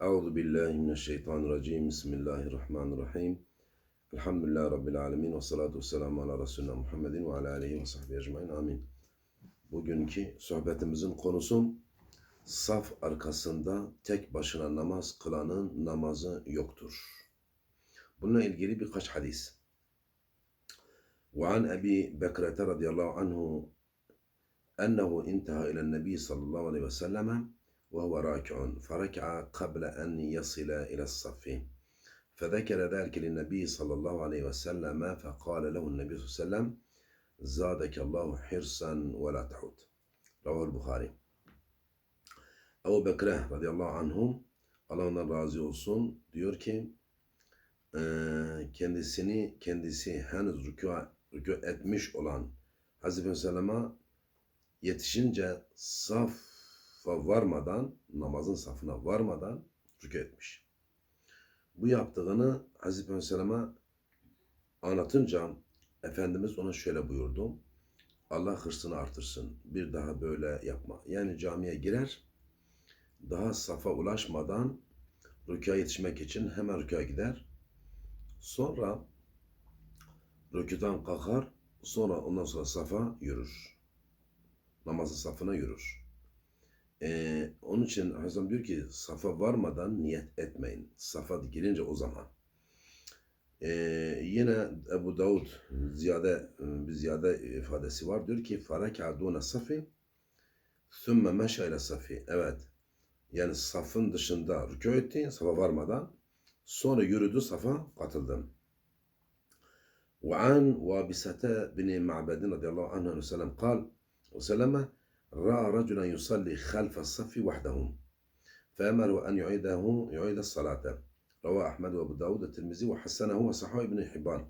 Euzu billahi mineşşeytanirracim. Bismillahirrahmanirrahim. Elhamdülillahi Rabbil alemin. Ve salatu ve selamu ala Resulüna Muhammedin ve ala aleyhi ve sahbihi ecmain. Amin. Bugünkü sohbetimizin konusu saf arkasında tek başına namaz kılanın namazı yoktur. Bununla ilgili birkaç hadis. وعن أبي بكرة رضي الله عنه أنه انتهى إلى النبي صلى الله عليه وسلم وهو راكع فركع قبل أن يصل إلى الصف فذكر ذلك للنبي صلى الله عليه وسلم فقال له النبي صلى الله عليه وسلم زادك الله حرصا ولا تعود رواه البخاري Ebu Bekre radıyallahu anhum Allah ondan razı olsun diyor ki eee, kendisini kendisi henüz rükû, rükû etmiş olan Hazreti Aleyhisselam'a yetişince safa varmadan namazın safına varmadan rükû etmiş. Bu yaptığını Hazreti Aleyhisselam'a anlatınca Efendimiz ona şöyle buyurdu. Allah hırsını artırsın. Bir daha böyle yapma. Yani camiye girer, daha safa ulaşmadan rükûa yetişmek için hemen rükûa gider. Sonra rükûdan kalkar, sonra ondan sonra safa yürür. Namazın safına yürür. Ee, onun için Hazreti diyor ki safa varmadan niyet etmeyin. Safa girince o zaman. Ee, yine Ebu Davud ziyade bir ziyade ifadesi var. Diyor ki faraka duna safi sümme meşa ile safi. Evet. Yani safın dışında rükû etti safa varmadan. Sonra yürüdü safa katıldım. Ve an Vabisete bin Ma'bedin radıyallahu anh sellem kal ve selleme رأى رجلا يصلي خلف الصف وحده فأمره أن يعيده يعيد الصلاة رواه أحمد وأبو داود الترمذي وحسنه وصححه ابن حبان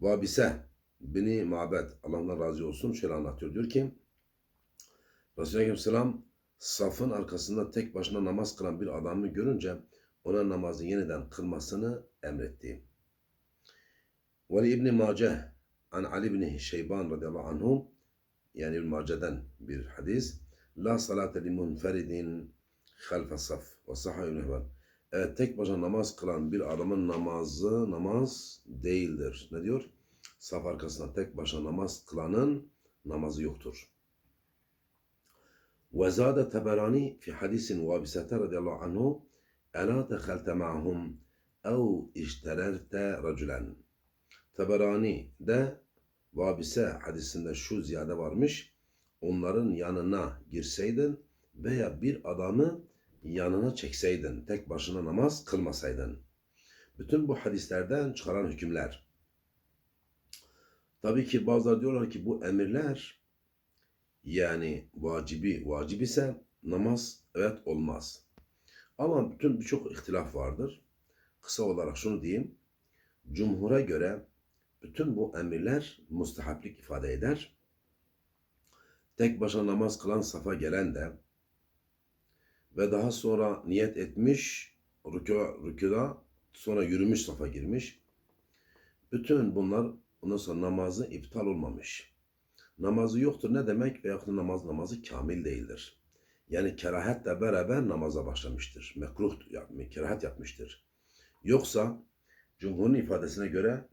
Vabise bini Mabed Allah ondan razı olsun şöyle anlatıyor. Diyor ki Resulü Aleyhisselam safın arkasında tek başına namaz kılan bir adamı görünce ona namazı yeniden kılmasını emretti. Ve İbn Maceh an Ali bin Şeyban radıyallahu anhu yani İbn Mace'den bir hadis. La salate li munferidin halfe saf ve sahih ibn Evet tek başına namaz kılan bir adamın namazı namaz değildir. Ne diyor? Saf arkasında tek başına namaz kılanın namazı yoktur. Ve zade teberani fi hadisin vabisete radiyallahu anhu Ela tehalte ma'hum ev iştererte racülen. Teberani de Vabise hadisinde şu ziyade varmış. Onların yanına girseydin veya bir adamı yanına çekseydin. Tek başına namaz kılmasaydın. Bütün bu hadislerden çıkaran hükümler. Tabii ki bazıları diyorlar ki bu emirler yani vacibi vacib ise namaz evet olmaz. Ama bütün birçok ihtilaf vardır. Kısa olarak şunu diyeyim. Cumhura göre bütün bu emirler mustahaplik ifade eder. Tek başına namaz kılan safa gelen de ve daha sonra niyet etmiş rükû, rükûda sonra yürümüş safa girmiş. Bütün bunlar ondan sonra namazı iptal olmamış. Namazı yoktur ne demek? Veyahut da namaz namazı kamil değildir. Yani kerahetle beraber namaza başlamıştır. Mekruh kerahet yapmıştır. Yoksa cumhurun ifadesine göre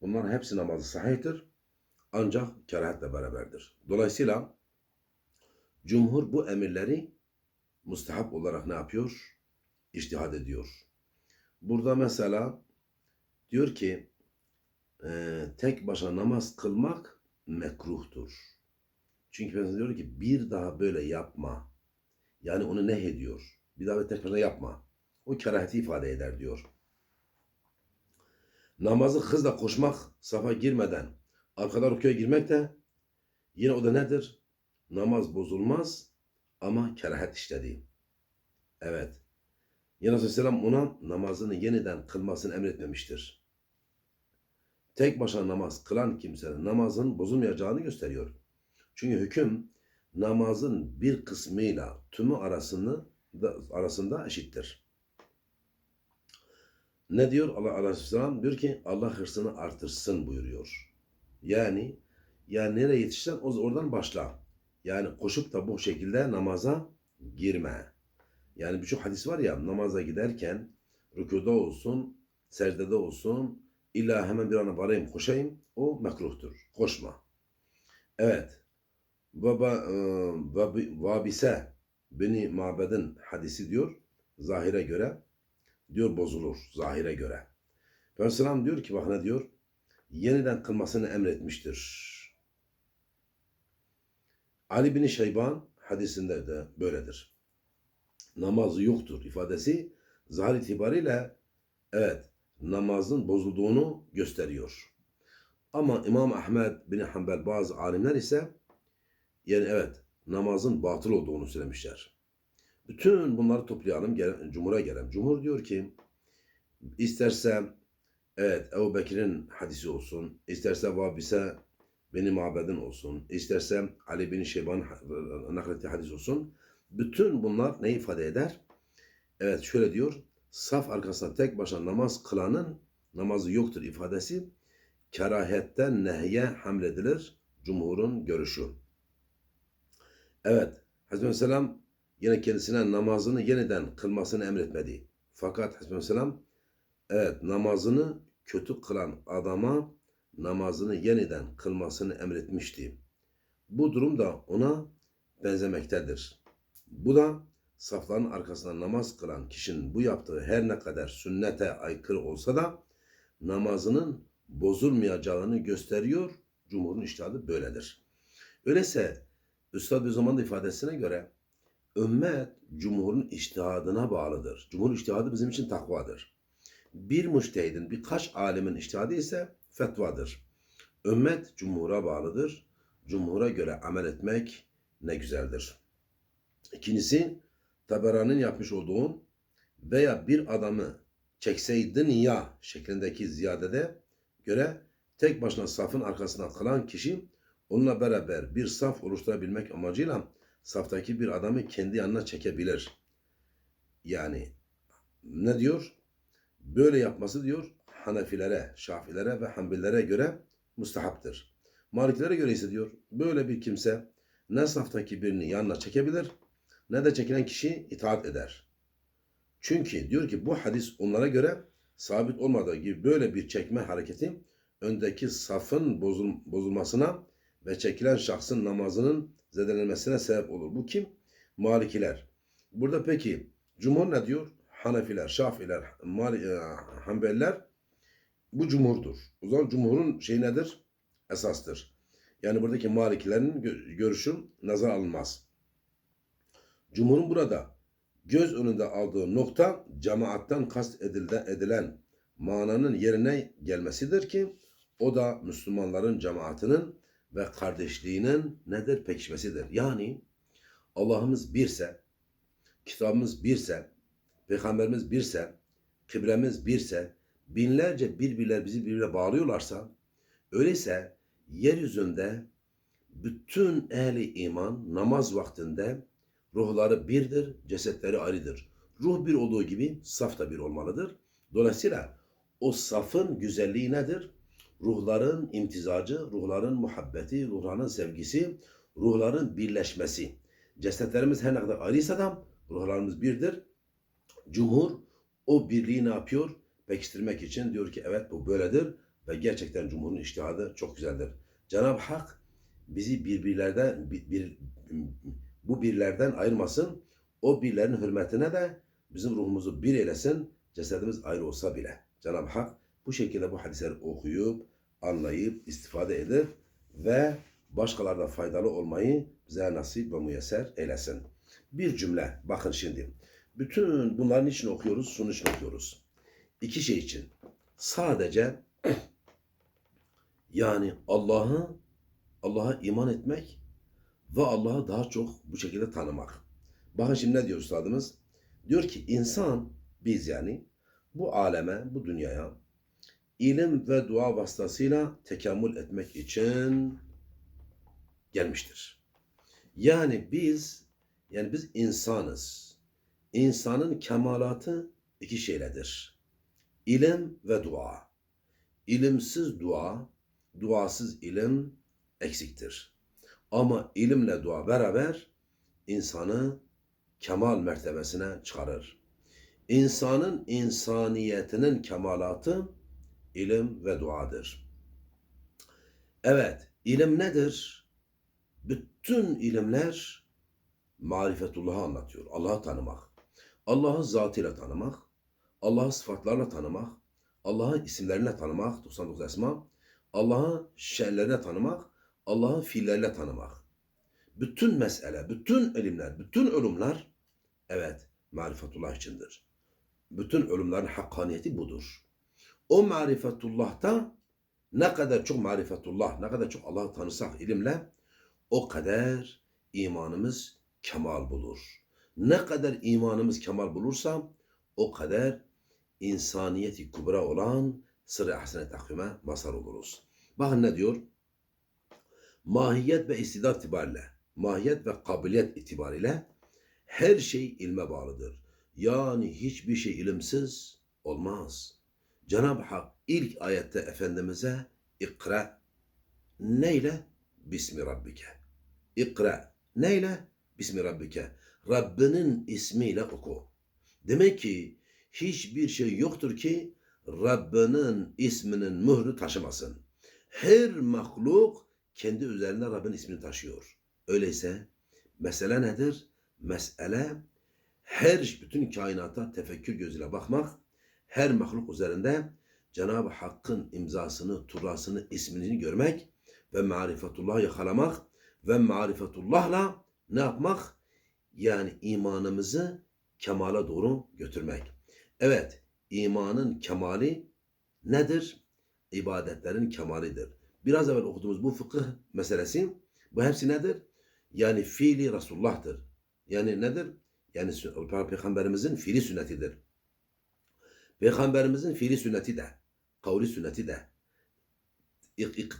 bunların hepsi namazı sahihtir. Ancak kerahetle beraberdir. Dolayısıyla cumhur bu emirleri mustahap olarak ne yapıyor? İçtihad ediyor. Burada mesela diyor ki e, tek başına namaz kılmak mekruhtur. Çünkü Peygamber diyor ki bir daha böyle yapma. Yani onu ne ediyor? Bir daha tek başına yapma. O keraheti ifade eder diyor. Namazı hızla koşmak, safa girmeden arkada rüküye girmek de yine o da nedir? Namaz bozulmaz ama kerahet işledi. Evet. Yine Aleyhisselam ona namazını yeniden kılmasını emretmemiştir. Tek başına namaz kılan kimsenin namazın bozulmayacağını gösteriyor. Çünkü hüküm namazın bir kısmıyla tümü arasını da, arasında eşittir. Ne diyor Allah Aleyhisselam? Diyor ki Allah hırsını artırsın buyuruyor. Yani yani nereye yetişsen oradan başla. Yani koşup da bu şekilde namaza girme. Yani birçok hadis var ya namaza giderken rükuda olsun, secdede olsun illa hemen bir ana varayım koşayım o mekruhtur. Koşma. Evet. Baba e, vabi- Vabise beni mabedin hadisi diyor zahire göre diyor bozulur zahire göre. Peygamber diyor ki bak ne diyor? Yeniden kılmasını emretmiştir. Ali bin Şeyban hadisinde de böyledir. Namazı yoktur ifadesi zahir itibariyle evet namazın bozulduğunu gösteriyor. Ama İmam Ahmed bin Hanbel bazı alimler ise yani evet namazın batıl olduğunu söylemişler. Bütün bunları toplayalım, gel- Cumhur'a gelelim. Cumhur diyor ki isterse evet Ebu Bekir'in hadisi olsun, isterse Vabise benim mabedin olsun, isterse Ali bin Şeyban naklettiği hadis olsun. Bütün bunlar ne ifade eder? Evet şöyle diyor, saf arkasına tek başına namaz kılanın namazı yoktur ifadesi kerahetten nehye hamledilir. Cumhurun görüşü. Evet, Hazreti Aleyhisselam yine kendisine namazını yeniden kılmasını emretmedi. Fakat Aleyhisselam evet namazını kötü kılan adama namazını yeniden kılmasını emretmişti. Bu durum da ona benzemektedir. Bu da safların arkasında namaz kılan kişinin bu yaptığı her ne kadar sünnete aykırı olsa da namazının bozulmayacağını gösteriyor. Cumhurun iştihadı böyledir. Öyleyse Üstad Bediüzzaman da ifadesine göre ümmet cumhurun iştihadına bağlıdır. Cumhurun iştihadı bizim için takvadır. Bir müştehidin, birkaç alimin iştihadı ise fetvadır. Ümmet cumhura bağlıdır. Cumhura göre amel etmek ne güzeldir. İkincisi, Taberani'nin yapmış olduğu veya bir adamı çekseydin ya şeklindeki ziyadede göre tek başına safın arkasına kılan kişi onunla beraber bir saf oluşturabilmek amacıyla saftaki bir adamı kendi yanına çekebilir. Yani ne diyor? Böyle yapması diyor Hanefilere, Şafilere ve Hanbelilere göre mustahaptır. Malikilere göre ise diyor böyle bir kimse ne saftaki birini yanına çekebilir ne de çekilen kişi itaat eder. Çünkü diyor ki bu hadis onlara göre sabit olmadığı gibi böyle bir çekme hareketi öndeki safın bozul, bozulmasına ve çekilen şahsın namazının zedelenmesine sebep olur. Bu kim? Malikiler. Burada peki Cumhur ne diyor? Hanefiler, Şafiler, Mali, e, Hanbeliler bu cumhurdur. O zaman cumhurun şey nedir? Esastır. Yani buradaki Malikilerin gö- görüşü nazar alınmaz. Cumhurun burada göz önünde aldığı nokta cemaattan kast edilde, edilen mananın yerine gelmesidir ki o da Müslümanların cemaatinin ve kardeşliğinin nedir? Pekişmesidir. Yani Allah'ımız birse, kitabımız birse, peygamberimiz birse, kıblemiz birse, binlerce birbirler bizi birbirine bağlıyorlarsa, öyleyse yeryüzünde bütün ehli iman namaz vaktinde ruhları birdir, cesetleri ayrıdır. Ruh bir olduğu gibi saf da bir olmalıdır. Dolayısıyla o safın güzelliği nedir? Ruhların imtizacı, ruhların muhabbeti, ruhların sevgisi, ruhların birleşmesi. Cesetlerimiz her ne kadar ayrıysa da ruhlarımız birdir. Cumhur o birliği ne yapıyor? Pekiştirmek için diyor ki evet bu böyledir ve gerçekten Cumhur'un iştihadı çok güzeldir. Cenab-ı Hak bizi birbirlerden bir, bir, bu birlerden ayırmasın. O birlerin hürmetine de bizim ruhumuzu bir eylesin. Cesedimiz ayrı olsa bile. Cenab-ı Hak bu şekilde bu hadisleri okuyup, anlayıp, istifade edip ve başkalarına faydalı olmayı bize nasip ve müyesser eylesin. Bir cümle, bakın şimdi. Bütün bunların için okuyoruz, için okuyoruz. İki şey için. Sadece yani Allah'ı Allah'a iman etmek ve Allah'ı daha çok bu şekilde tanımak. Bakın şimdi ne diyor üstadımız? Diyor ki insan, biz yani bu aleme, bu dünyaya ilim ve dua vasıtasıyla tekamül etmek için gelmiştir. Yani biz, yani biz insanız. İnsanın kemalatı iki şeyledir. İlim ve dua. İlimsiz dua, duasız ilim eksiktir. Ama ilimle dua beraber insanı kemal mertebesine çıkarır. İnsanın insaniyetinin kemalatı ilim ve duadır. Evet, ilim nedir? Bütün ilimler marifetullah'ı anlatıyor. Allah'ı tanımak. Allah'ı zatıyla tanımak. Allah'ı sıfatlarla tanımak. Allah'ı isimlerine tanımak. 99 esma. Allah'ı şerlerine tanımak. Allah'ı fiillerle tanımak. Bütün mesele, bütün ilimler, bütün ölümler evet marifetullah içindir. Bütün ölümlerin hakkaniyeti budur. O marifetullah'ta ne kadar çok marifetullah, ne kadar çok Allah'ı tanısak ilimle o kadar imanımız kemal bulur. Ne kadar imanımız kemal bulursa o kadar insaniyeti kubra olan sırrı ahsene takvime mazhar oluruz. Bakın ne diyor? Mahiyet ve istidat itibariyle, mahiyet ve kabiliyet itibariyle her şey ilme bağlıdır. Yani hiçbir şey ilimsiz olmaz. Cenab-ı Hak ilk ayette Efendimiz'e ikra neyle? Bismi Rabbike. İkra neyle? Bismi Rabbike. Rabbinin ismiyle oku. Demek ki hiçbir şey yoktur ki Rabbinin isminin mührü taşımasın. Her mahluk kendi üzerine Rabbin ismini taşıyor. Öyleyse mesele nedir? Mesele her bütün kainata tefekkür gözüyle bakmak, her mahluk üzerinde Cenab-ı Hakk'ın imzasını, turasını, ismini görmek ve marifetullah'ı yakalamak ve marifetullah'la ne yapmak? Yani imanımızı kemala doğru götürmek. Evet, imanın kemali nedir? İbadetlerin kemalidir. Biraz evvel okuduğumuz bu fıkıh meselesi, bu hepsi nedir? Yani fiili Resulullah'tır. Yani nedir? Yani Peygamberimizin fiili sünnetidir. Peygamberimizin fiili sünneti de, kavli sünneti de,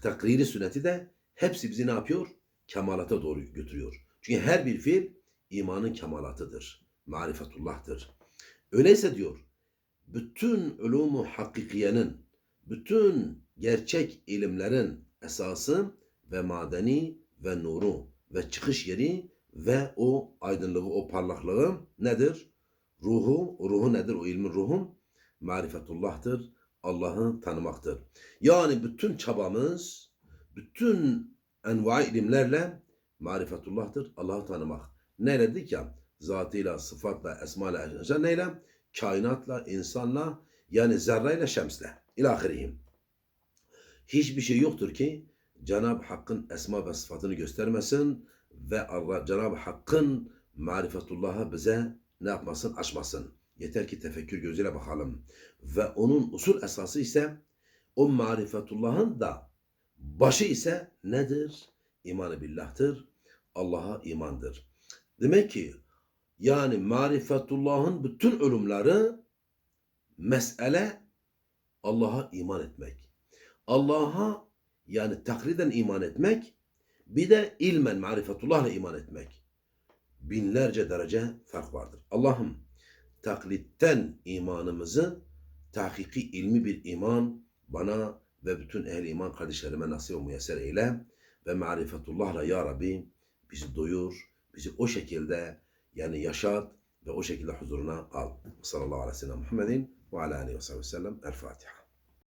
takriri sünneti de hepsi bizi ne yapıyor? Kemalata doğru götürüyor. Çünkü her bir fiil imanın kemalatıdır. Marifetullah'tır. Öyleyse diyor, bütün ulumu hakikiyenin, bütün gerçek ilimlerin esası ve madeni ve nuru ve çıkış yeri ve o aydınlığı, o parlaklığı nedir? Ruhu, ruhu nedir? O ilmin ruhu marifetullah'tır. Allah'ı tanımaktır. Yani bütün çabamız, bütün enva ilimlerle marifetullah'tır. Allah'ı tanımak. Ne dedik ya? Zatıyla, sıfatla, esmayla, neyle? Kainatla, insanla, yani zerreyle, şemsle. İlahirihim. Hiçbir şey yoktur ki Cenab-ı Hakk'ın esma ve sıfatını göstermesin ve Cenab-ı Hakk'ın marifetullah'a bize ne yapmasın? Açmasın. Yeter ki tefekkür gözüyle bakalım. Ve onun usul esası ise o marifetullah'ın da başı ise nedir? İmanı billah'tır. Allah'a imandır. Demek ki yani marifetullah'ın bütün ölümleri mesele Allah'a iman etmek. Allah'a yani takriden iman etmek bir de ilmen marifetullah'la iman etmek. Binlerce derece fark vardır. Allah'ım taklitten imanımızı tahkiki ilmi bir iman bana ve bütün ehli iman kardeşlerime nasip ve müyesser eyle ve marifetullahla ya Rabbi bizi doyur, bizi o şekilde yani yaşat ve o şekilde huzuruna al. Sallallahu aleyhi ve sellem Muhammedin ve ala aleyhi ve sellem. El Fatiha.